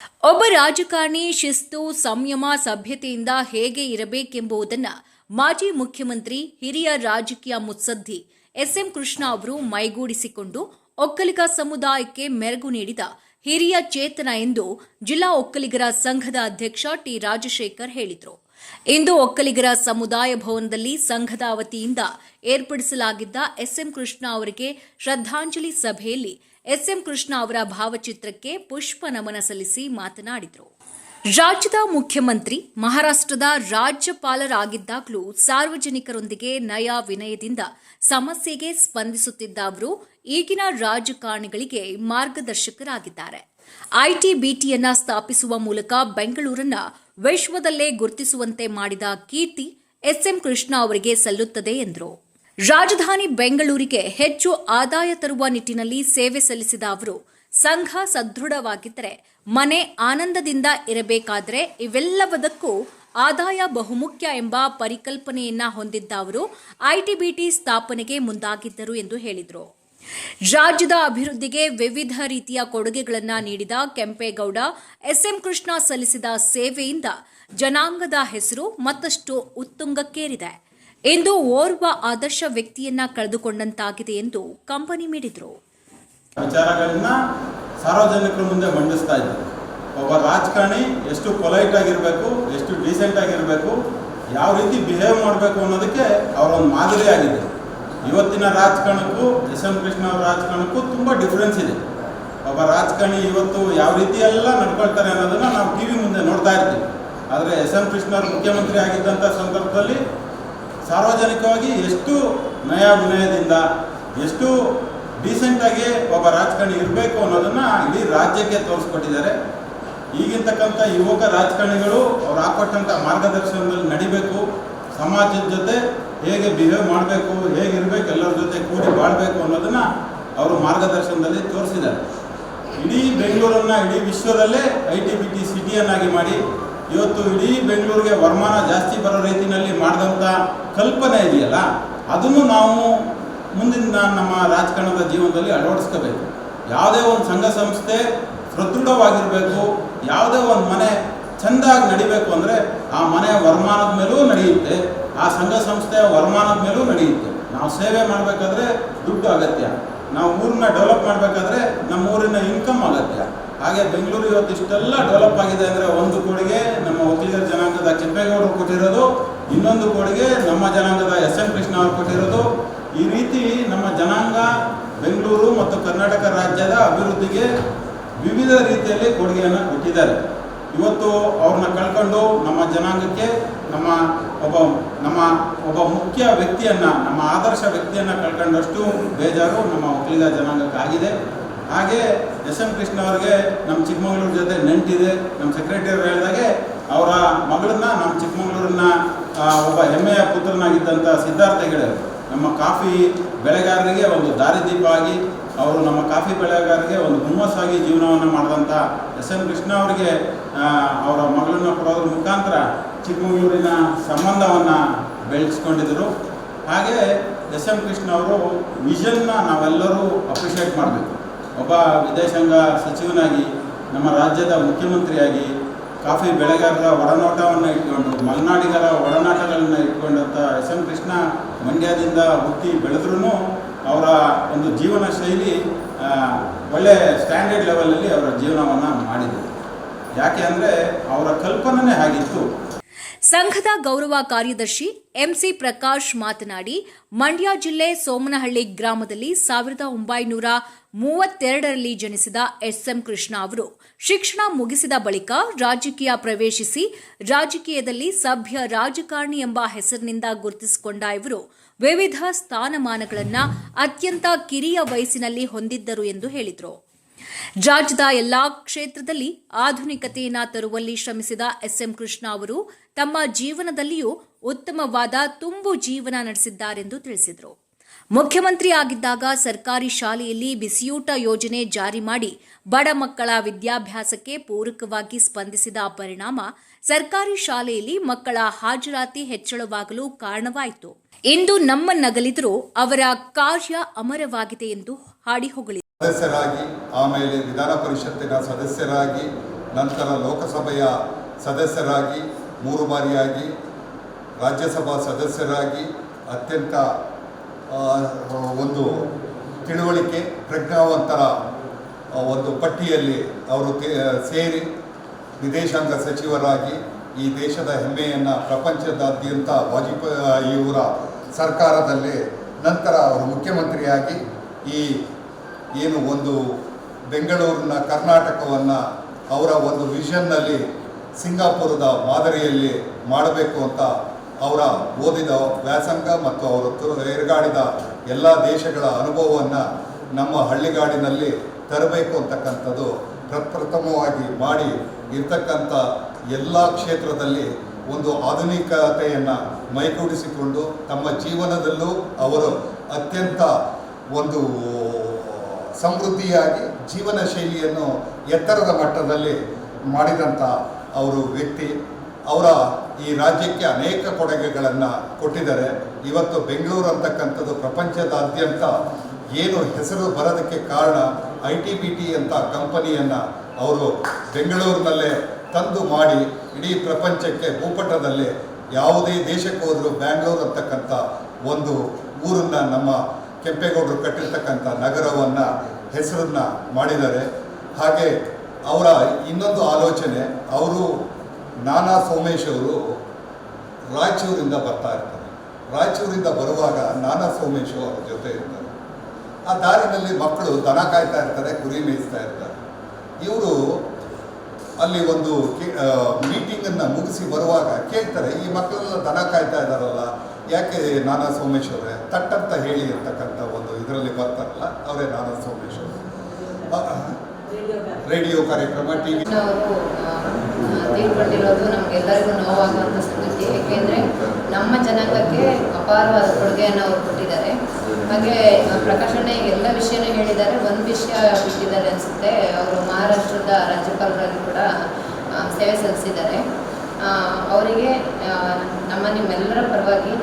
ಒಬ್ಬ ರಾಜಕಾರಣಿ ಶಿಸ್ತು, ಸಂಯಮ, ಸಭ್ಯತೆಯಿಂದ ಹೇಗೆ ಇರಬೇಕೆಂಬುದನ್ನು ಮಾಜಿ ಮುಖ್ಯಮಂತ್ರಿ, ಹಿರಿಯ ರಾಜಕೀಯ ಮುತ್ಸದ್ದಿ ಎಸ್ಎಂ ಕೃಷ್ಣ ಅವರು ಮೈಗೂಡಿಸಿಕೊಂಡು ಒಕ್ಕಲಿಗ ಸಮುದಾಯಕ್ಕೆ ಮೆರುಗು ನೀಡಿದ ಹಿರಿಯ ಚೇತನ ಎಂದು ಜಿಲ್ಲಾ ಒಕ್ಕಲಿಗರ ಸಂಘದ ಅಧ್ಯಕ್ಷ ಟಿ ರಾಜಶೇಖರ್ ಹೇಳಿದರು. ಇಂದು ಒಕ್ಕಲಿಗರ ಸಮುದಾಯ ಭವನದಲ್ಲಿ ಸಂಘದ ವತಿಯಿಂದ ಏರ್ಪಡಿಸಲಾಗಿದ್ದ ಎಸ್ಎಂ ಕೃಷ್ಣ ಅವರಿಗೆ ಶ್ರದ್ಧಾಂಜಲಿ ಸಭೆಯಲ್ಲಿ ಎಸ್ಎಂ ಕೃಷ್ಣ ಅವರ ಭಾವಚಿತ್ರಕ್ಕೆ ಪುಷ್ಪ ನಮನ ಸಲ್ಲಿಸಿ ಮಾತನಾಡಿದರು. ರಾಜ್ಯದ ಮುಖ್ಯಮಂತ್ರಿ, ಮಹಾರಾಷ್ಟ್ರದ ರಾಜ್ಯಪಾಲರಾಗಿದ್ದಾಗಲೂ ಸಾರ್ವಜನಿಕರೊಂದಿಗೆ ನಯ ವಿನಯದಿಂದ ಸಮಸ್ಯೆಗೆ ಸ್ಪಂದಿಸುತ್ತಿದ್ದ ಅವರು ಈಗಿನ ರಾಜಕಾರಣಿಗಳಿಗೆ ಮಾರ್ಗದರ್ಶಕರಾಗಿದ್ದಾರೆ. ಐಟಿ ಬಿಟಿಯನ್ನ ಸ್ಥಾಪಿಸುವ ಮೂಲಕ ಬೆಂಗಳೂರನ್ನ ವಿಶ್ವದಲ್ಲೇ ಗುರುತಿಸುವಂತೆ ಮಾಡಿದ ಕೀರ್ತಿ ಎಸ್ಎಂ ಕೃಷ್ಣ ಅವರಿಗೆ ಸಲ್ಲುತ್ತದೆ ಎಂದರು. ರಾಜಧಾನಿ ಬೆಂಗಳೂರಿಗೆ ಹೆಚ್ಚು ಆದಾಯ ತರುವ ನಿಟ್ಟಿನಲ್ಲಿ ಸೇವೆ ಸಲ್ಲಿಸಿದ ಅವರು, ಸಂಘ ಸದೃಢವಾಗಿದ್ದರೆ ಮನೆ ಆನಂದದಿಂದ ಇರಬೇಕಾದರೆ ಇವೆಲ್ಲವದಕ್ಕೂ ಆದಾಯ ಬಹುಮುಖ್ಯ ಎಂಬ ಪರಿಕಲ್ಪನೆಯನ್ನ ಹೊಂದಿದ್ದ ಅವರು ಐಟಿಬಿಟಿ ಸ್ಥಾಪನೆಗೆ ಮುಂದಾಗಿದ್ದರು ಎಂದು ಹೇಳಿದರು. ರಾಜ್ಯದ ಅಭಿವೃದ್ಧಿಗೆ ವಿವಿಧ ರೀತಿಯ ಕೊಡುಗೆಗಳನ್ನು ನೀಡಿದ ಕೆಂಪೇಗೌಡ, ಎಸ್ಎಂ ಕೃಷ್ಣ ಸಲ್ಲಿಸಿದ ಸೇವೆಯಿಂದ ಜನಾಂಗದ ಹೆಸರು ಮತ್ತಷ್ಟು ಉತ್ತುಂಗಕ್ಕೇರಿದೆ. ಇಂದು ಓರ್ವ ಆದರ್ಶ ವ್ಯಕ್ತಿಯನ್ನ ಕಳೆದುಕೊಂಡಂತಾಗಿದೆ ಎಂದು ಕಂಪನಿ ಮಿಡಿದರು. ವಿಚಾರಗಳನ್ನ ಸಾರ್ವಜನಿಕರ ಮುಂದೆ ಮಂಡಿಸ್ತಾ ಇದ್ದಾರೆ. ಒಬ್ಬ ರಾಜಕಾರಣಿ ಎಷ್ಟು ಪೊಲೈಟ್ ಆಗಿರಬೇಕು, ಎಷ್ಟು ಡೀಸೆಂಟ್ ಆಗಿರಬೇಕು, ಯಾವ ರೀತಿ ಬಿಹೇವ್ ಮಾಡಬೇಕು ಅನ್ನೋದಕ್ಕೆ ಅವರ ಒಂದು ಮಾದರಿ ಆಗಿದೆ. ಇವತ್ತಿನ ರಾಜಕಾರಣಕ್ಕೂ, ಎಸ್ ಎಂ ಕೃಷ್ಣ ಅವರ ರಾಜಕಾರಣಕ್ಕೂ ತುಂಬ ಡಿಫ್ರೆನ್ಸ್ ಇದೆ. ಒಬ್ಬ ರಾಜಕಾರಣಿ ಇವತ್ತು ಯಾವ ರೀತಿ ಎಲ್ಲ ನಡ್ಕೊಳ್ತಾರೆ ಅನ್ನೋದನ್ನ ನಾವು ಟಿ ವಿ ಮುಂದೆ ನೋಡ್ತಾ ಇರ್ತೀವಿ. ಆದರೆ ಎಸ್ ಎಂ ಕೃಷ್ಣ ಮುಖ್ಯಮಂತ್ರಿ ಆಗಿದ್ದಂಥ ಸಂದರ್ಭದಲ್ಲಿ ಸಾರ್ವಜನಿಕವಾಗಿ ಎಷ್ಟು ನಯ ವಿನಯದಿಂದ, ಎಷ್ಟು ಡೀಸೆಂಟಾಗಿ ಒಬ್ಬ ರಾಜಕಾರಣಿ ಇರಬೇಕು ಅನ್ನೋದನ್ನ ಇಡೀ ರಾಜ್ಯಕ್ಕೆ ತೋರಿಸ್ಕೊಟ್ಟಿದ್ದಾರೆ. ಈಗಿರ್ತಕ್ಕಂಥ ಯುವಕ ರಾಜಕಾರಣಿಗಳು ಅವ್ರು ಹಾಕೊಟ್ಟಂಥ ಮಾರ್ಗದರ್ಶನದಲ್ಲಿ ನಡಿಬೇಕು. ಸಮಾಜದ ಜೊತೆ ಹೇಗೆ ಬಿಹೇವ್ ಮಾಡಬೇಕು ಹೇಗಿರ್ಬೇಕು ಎಲ್ಲರ ಜೊತೆ ಕೂಡಿ ಬಾಳಬೇಕು ಅನ್ನೋದನ್ನ ಅವರು ಮಾರ್ಗದರ್ಶನದಲ್ಲಿ ತೋರಿಸಿದ್ದಾರೆ. ಇಡೀ ಬೆಂಗಳೂರನ್ನ, ಇಡೀ ವಿಶ್ವದಲ್ಲೇ ಐ ಟಿ ಬಿ ಟಿ ಸಿಟಿಯನ್ನಾಗಿ ಮಾಡಿ ಇವತ್ತು ಇಡೀ ಬೆಂಗಳೂರಿಗೆ ವರಮಾನ ಜಾಸ್ತಿ ಬರೋ ರೀತಿಯಲ್ಲಿ ಮಾಡಿದಂಥ ಕಲ್ಪನೆ ಇದೆಯಲ್ಲ, ಅದನ್ನು ನಾವು ಮುಂದಿನ ನಮ್ಮ ರಾಜಕಾರಣದ ಜೀವನದಲ್ಲಿ ಅಳವಡಿಸ್ಕೋಬೇಕು. ಯಾವುದೇ ಒಂದು ಸಂಘ ಸಂಸ್ಥೆ ಸದೃಢವಾಗಿರಬೇಕು, ಯಾವುದೇ ಒಂದು ಮನೆ ಚೆಂದಾಗಿ ನಡಿಬೇಕು ಅಂದರೆ ಆ ಮನೆ ವರಮಾನದ ಮೇಲೂ ನಡೆಯುತ್ತೆ, ಆ ಸಂಘ ಸಂಸ್ಥೆಯ ವರಮಾನದ ಮೇಲೂ ನಡೆಯುತ್ತೆ. ನಾವು ಸೇವೆ ಮಾಡಬೇಕಾದ್ರೆ ದುಡ್ಡು ಅಗತ್ಯ, ನಾವು ಊರನ್ನ ಡೆವಲಪ್ ಮಾಡಬೇಕಾದ್ರೆ ನಮ್ಮ ಊರಿನ ಇನ್ಕಮ್ ಅಗತ್ಯ. ಹಾಗೆ ಬೆಂಗಳೂರು ಇವತ್ತು ಇಷ್ಟೆಲ್ಲ ಡೆವಲಪ್ ಆಗಿದೆ ಅಂದರೆ ಒಂದು ಕೊಡುಗೆ ನಮ್ಮ ಒಕ್ಕಲಿಗರ ಜನಾಂಗದ ಕೆಂಪೇಗೌಡರು ಕೊಟ್ಟಿರೋದು, ಇನ್ನೊಂದು ಕೊಡುಗೆ ನಮ್ಮ ಜನಾಂಗದ ಎಸ್ ಎಂ ಕೃಷ್ಣ ಅವರು ಕೊಟ್ಟಿರೋದು. ಈ ರೀತಿ ನಮ್ಮ ಜನಾಂಗ ಬೆಂಗಳೂರು ಮತ್ತು ಕರ್ನಾಟಕ ರಾಜ್ಯದ ಅಭಿವೃದ್ಧಿಗೆ ವಿವಿಧ ರೀತಿಯಲ್ಲಿ ಕೊಡುಗೆಯನ್ನು ಕೊಟ್ಟಿದ್ದಾರೆ. ಇವತ್ತು ಅವ್ರನ್ನ ಕಳ್ಕೊಂಡು ನಮ್ಮ ಜನಾಂಗಕ್ಕೆ ನಮ್ಮ ಒಬ್ಬ ನಮ್ಮ ಒಬ್ಬ ಮುಖ್ಯ ವ್ಯಕ್ತಿಯನ್ನ, ನಮ್ಮ ಆದರ್ಶ ವ್ಯಕ್ತಿಯನ್ನ ಕಳ್ಕೊಂಡಷ್ಟು ಬೇಜಾರು ನಮ್ಮ ಒಕ್ಕಲಿಗ ಜನಾಂಗಕ್ಕೆ ಆಗಿದೆ ಹಾಗೆ ಎಸ್ ಎಂ ಕೃಷ್ಣ ಅವರಿಗೆ ನಮ್ಮ ಚಿಕ್ಕಮಗಳೂರು ಜೊತೆ ನೆಂಟಿದೆ. ನಮ್ಮ ಸೆಕ್ರೆಟರಿ ಹೇಳಿದಾಗೆ ಅವರ ಮಗಳನ್ನ ನಮ್ಮ ಚಿಕ್ಕಮಗಳೂರಿನ ಒಬ್ಬ ಹೆಮ್ಮೆಯ ಪುತ್ರನಾಗಿದ್ದಂಥ ಸಿದ್ಧಾರ್ಥ ಹೆಗಡೆ ನಮ್ಮ ಕಾಫಿ ಬೆಳೆಗಾರರಿಗೆ ಒಂದು ದಾರಿದೀಪ ಆಗಿ ಅವರು ನಮ್ಮ ಕಾಫಿ ಬೆಳೆಗಾರರಿಗೆ ಒಂದು ಹುಮ್ಮಸ್ಸಾಗಿ ಜೀವನವನ್ನು ಮಾಡಿದಂಥ ಎಸ್ ಎಂ ಕೃಷ್ಣ ಅವರಿಗೆ ಅವರ ಮಗಳನ್ನು ಕೊಡೋದ್ರ ಮುಖಾಂತರ ಚಿಕ್ಕಮಗಳೂರಿನ ಸಂಬಂಧವನ್ನು ಬೆಳೆಸ್ಕೊಂಡಿದ್ದರು ಹಾಗೆ ಎಸ್ ಎಂ ಕೃಷ್ಣ ಅವರು ವಿಷನ್ನ ನಾವೆಲ್ಲರೂ ಅಪ್ರಿಷಿಯೇಟ್ ಮಾಡಬೇಕು. ಒಬ್ಬ ವಿದೇಶಾಂಗ ಸಚಿವನಾಗಿ ನಮ್ಮ ರಾಜ್ಯದ ಮುಖ್ಯಮಂತ್ರಿಯಾಗಿ ಕಾಫಿ ಬೆಳೆಗಾರರ ಒಡನಾಟವನ್ನು ಇಟ್ಕೊಂಡು, ಮಲೆನಾಡಿಗರ ಒಡನಾಟಗಳನ್ನು ಇಟ್ಕೊಂಡಂಥ ಎಸ್ ಎಂ ಕೃಷ್ಣ ಮಂಡ್ಯದಿಂದ ಹುಟ್ಟಿ ಬೆಳೆದ್ರೂ ಅವರ ಒಂದು ಜೀವನ ಶೈಲಿ ಒಳ್ಳೆ ಸ್ಟ್ಯಾಂಡರ್ಡ್ ಲೆವೆಲಲ್ಲಿ ಅವರ ಜೀವನವನ್ನು ಮಾಡಿದರು. ಯಾಕೆ ಅಂದರೆ ಅವರ ಕಲ್ಪನೆ ಆಗಿತ್ತು ಸಂಘದ ಗೌರವ ಕಾರ್ಯದರ್ಶಿ ಎಂಸಿ ಪ್ರಕಾಶ್ ಮಾತನಾಡಿ, ಮಂಡ್ಯ ಜಿಲ್ಲೆ ಸೋಮನಹಳ್ಳಿ ಗ್ರಾಮದಲ್ಲಿ ಸಾವಿರದ ಒಂಬೈನೂರ ಮೂವತ್ತೆರಡರಲ್ಲಿ ಜನಿಸಿದ ಎಸ್ ಎಂ ಕೃಷ್ಣ ಅವರು ಶಿಕ್ಷಣ ಮುಗಿಸಿದ ಬಳಿಕ ರಾಜಕೀಯ ಪ್ರವೇಶಿಸಿ ರಾಜಕೀಯದಲ್ಲಿ ಸಭ್ಯ ರಾಜಕಾರಣಿ ಎಂಬ ಹೆಸರಿನಿಂದ ಗುರುತಿಸಿಕೊಂಡ ಇವರು ವಿವಿಧ ಸ್ಥಾನಮಾನಗಳನ್ನು ಅತ್ಯಂತ ಕಿರಿಯ ವಯಸ್ಸಿನಲ್ಲಿ ಹೊಂದಿದ್ದರು ಎಂದು ಹೇಳಿದರು. ರಾಜ್ಯದ ಎಲ್ಲಾ ಕ್ಷೇತ್ರದಲ್ಲಿ ಆಧುನಿಕತೆಯನ್ನು ತರುವಲ್ಲಿ ಶ್ರಮಿಸಿದ ಎಸ್ಎಂ ಕೃಷ್ಣ ಅವರು ತಮ್ಮ ಜೀವನದಲ್ಲಿಯೂ ಉತ್ತಮವಾದ ತುಂಬು ಜೀವನ ನಡೆಸಿದ್ದಾರೆಂದು ತಿಳಿಸಿದರು. ಮುಖ್ಯಮಂತ್ರಿ ಆಗಿದ್ದಾಗ ಸರ್ಕಾರಿ ಶಾಲೆಯಲ್ಲಿ ಬಿಸಿಯೂಟ ಯೋಜನೆ ಜಾರಿ ಮಾಡಿ ಬಡ ಮಕ್ಕಳ ವಿದ್ಯಾಭ್ಯಾಸಕ್ಕೆ ಪೂರಕವಾಗಿ ಸ್ಪಂದಿಸಿದ ಪರಿಣಾಮ ಸರ್ಕಾರಿ ಶಾಲೆಯಲ್ಲಿ ಮಕ್ಕಳ ಹಾಜರಾತಿ ಹೆಚ್ಚಳವಾಗಲು ಕಾರಣವಾಯಿತು. ಇಂದು ನಮ್ಮ ನಗಲಿದ್ರು ಅವರ ಕಾರ್ಯ ಅಮರವಾಗಿದೆ ಎಂದು ಹಾಡಿ ಹೊಗಳಿದರು. ಸದಸ್ಯರಾಗಿ, ಆಮೇಲೆ ವಿಧಾನ ಪರಿಷತ್ತಿನ ಸದಸ್ಯರಾಗಿ, ನಂತರ ಲೋಕಸಭೆಯ ಸದಸ್ಯರಾಗಿ, ಮೂರು ಬಾರಿಯಾಗಿ, ರಾಜ್ಯಸಭಾ ಸದಸ್ಯರಾಗಿ, ಅತ್ಯಂತ ಒಂದು ತಿಳುವಳಿಕೆ, ಪ್ರಜ್ಞಾವಂತರ ಒಂದು ಪಟ್ಟಿಯಲ್ಲಿ ಅವರು ಸೇರಿ ವಿದೇಶಾಂಗ ಸಚಿವರಾಗಿ ಈ ದೇಶದ ಹೆಮ್ಮೆಯನ್ನು ಪ್ರಪಂಚದಾದ್ಯಂತ ವಾಜಪೇಯಿಯವರ ಸರ್ಕಾರದಲ್ಲಿ ನಂತರ ಅವರು ಮುಖ್ಯಮಂತ್ರಿಯಾಗಿ ಈ ಏನು ಒಂದು ಬೆಂಗಳೂರಿನ ಕರ್ನಾಟಕವನ್ನು ಅವರ ಒಂದು ವಿಷನ್ನಲ್ಲಿ ಸಿಂಗಾಪುರದ ಮಾದರಿಯಲ್ಲಿ ಮಾಡಬೇಕು ಅಂತ ಅವರ ಓದಿದ ವ್ಯಾಸಂಗ ಮತ್ತು ಅವರು ತಿರುಗಾಡಿದ ಎಲ್ಲ ದೇಶಗಳ ಅನುಭವವನ್ನು ನಮ್ಮ ಹಳ್ಳಿಗಾಡಿನಲ್ಲಿ ತರಬೇಕು ಅಂತಕ್ಕಂಥದ್ದು ಪ್ರಪ್ರಥಮವಾಗಿ ಮಾಡಿ ಇರ್ತಕ್ಕಂಥ ಎಲ್ಲ ಕ್ಷೇತ್ರದಲ್ಲಿ ಒಂದು ಆಧುನಿಕತೆಯನ್ನು ಮೈಗೂಡಿಸಿಕೊಂಡು ತಮ್ಮ ಜೀವನದಲ್ಲೂ ಅವರು ಅತ್ಯಂತ ಒಂದು ಸಮೃದ್ಧಿಯಾಗಿ ಜೀವನ ಶೈಲಿಯನ್ನು ಎತ್ತರದ ಮಟ್ಟದಲ್ಲಿ ಮಾಡಿದಂಥ ಅವರು ವ್ಯಕ್ತಿ. ಅವರ ಈ ರಾಜ್ಯಕ್ಕೆ ಅನೇಕ ಕೊಡುಗೆಗಳನ್ನು ಕೊಟ್ಟಿದ್ದಾರೆ. ಇವತ್ತು ಬೆಂಗಳೂರು ಅಂತಕ್ಕಂಥದ್ದು ಪ್ರಪಂಚದಾದ್ಯಂತ ಏನು ಹೆಸರು ಬರೋದಕ್ಕೆ ಕಾರಣ ಐ ಟಿ ಬಿ ಟಿ ಅಂತ ಕಂಪನಿಯನ್ನು ಅವರು ಬೆಂಗಳೂರಿನಲ್ಲೇ ತಂದು ಮಾಡಿ ಇಡೀ ಪ್ರಪಂಚಕ್ಕೆ ಭೂಪಟದಲ್ಲಿ ಯಾವುದೇ ದೇಶಕ್ಕೆ ಹೋದರೂ ಬ್ಯಾಂಗ್ಳೂರು ಅಂತಕ್ಕಂಥ ಒಂದು ಊರನ್ನು ನಮ್ಮ ಕೆಂಪೇಗೌಡರು ಕಟ್ಟಿರ್ತಕ್ಕಂಥ ನಗರವನ್ನು ಹೆಸರನ್ನು ಮಾಡಿದ್ದಾರೆ. ಹಾಗೆ ಅವರ ಇನ್ನೊಂದು ಆಲೋಚನೆ, ಅವರು ನಾನಾ ಸೋಮೇಶ್ ಅವರು ರಾಯಚೂರಿಂದ ಬರ್ತಾ ಇರ್ತಾರೆ. ರಾಯಚೂರಿಂದ ಬರುವಾಗ ನಾನಾ ಸೋಮೇಶ್ ಅವರ ಜೊತೆ ಇರ್ತಾರೆ. ಆ ದಾರಿನಲ್ಲಿ ಮಕ್ಕಳು ದನ ಕಾಯ್ತಾ ಇರ್ತಾರೆ, ಕುರಿ ಮೇಯಿಸ್ತಾ ಇರ್ತಾರೆ. ಇವರು ಅಲ್ಲಿ ಒಂದು ಮೀಟಿಂಗನ್ನು ಮುಗಿಸಿ ಬರುವಾಗ ಕೇಳ್ತಾರೆ, ಈ ಮಕ್ಕಳೆಲ್ಲ ದನ ಕಾಯ್ತಾ ಇದ್ದಾರಲ್ಲ, ಯಾಕೆ ನಾನಾ ಸೋಮೇಶ್ ಅವರೇ ತಟ್ಟಂತ ಹೇಳಿ ಅಂತಕ್ಕಂಥ ಒಂದು ಇದರಲ್ಲಿ ಬರ್ತಾರಲ್ಲ, ಅವರೇ ನಾನಾ ಸೋಮೇಶ್ ಅವರು ರೇಡಿಯೋ ಕಾರ್ಯಕ್ರಮ ಟಿವಿ ತಿಳ್ಕೊಂಡಿರೋದು ನಮಗೆಲ್ಲರಿಗೂ ನೋವಾಗುವಂಥ ಸಂಗತಿ ಯಾಕೆಂದ್ರೆ ನಮ್ಮ ಜನಾಂಗಕ್ಕೆ ಅಪಾರವಾದ ಕೊಡುಗೆಯನ್ನು ಅವರು ಕೊಟ್ಟಿದ್ದಾರೆ. ಹಾಗೆ ಪ್ರಕಾಶಣ್ಣ ಎಲ್ಲ ವಿಷಯನೂ ಹೇಳಿದ್ದಾರೆ. ಒಂದು ವಿಷಯ ಬಿಟ್ಟಿದ್ದಾರೆ ಅನಿಸುತ್ತೆ. ಅವರು ಮಹಾರಾಷ್ಟ್ರದ ರಾಜ್ಯಪಾಲರಾಗಿ ಕೂಡ ಸೇವೆ ಸಲ್ಲಿಸಿದ್ದಾರೆ. ಅವರಿಗೆ ನಮ್ಮ ನಿಮ್ಮೆಲ್ಲರ ಪರವಾಗಿ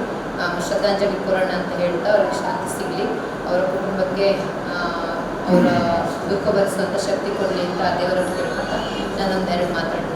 ಶ್ರದ್ಧಾಂಜಲಿ ಪೂರಣ ಅಂತ ಹೇಳ್ತಾ ಅವ್ರಿಗೆ ಶಾಂತಿ ಸಿಗಲಿ. ಅವರ ಕುಟುಂಬಕ್ಕೆ ಅವರ ದುಃಖ ಭರಿಸುವಂಥ ಶಕ್ತಿ ಕೊಡಲಿ ಅಂತ ದೇವರನ್ನು ಕೇಳ್ಕೊತಾ ನಾನೊಂದೆರಡು ಮಾತಾಡ್ತೀನಿ.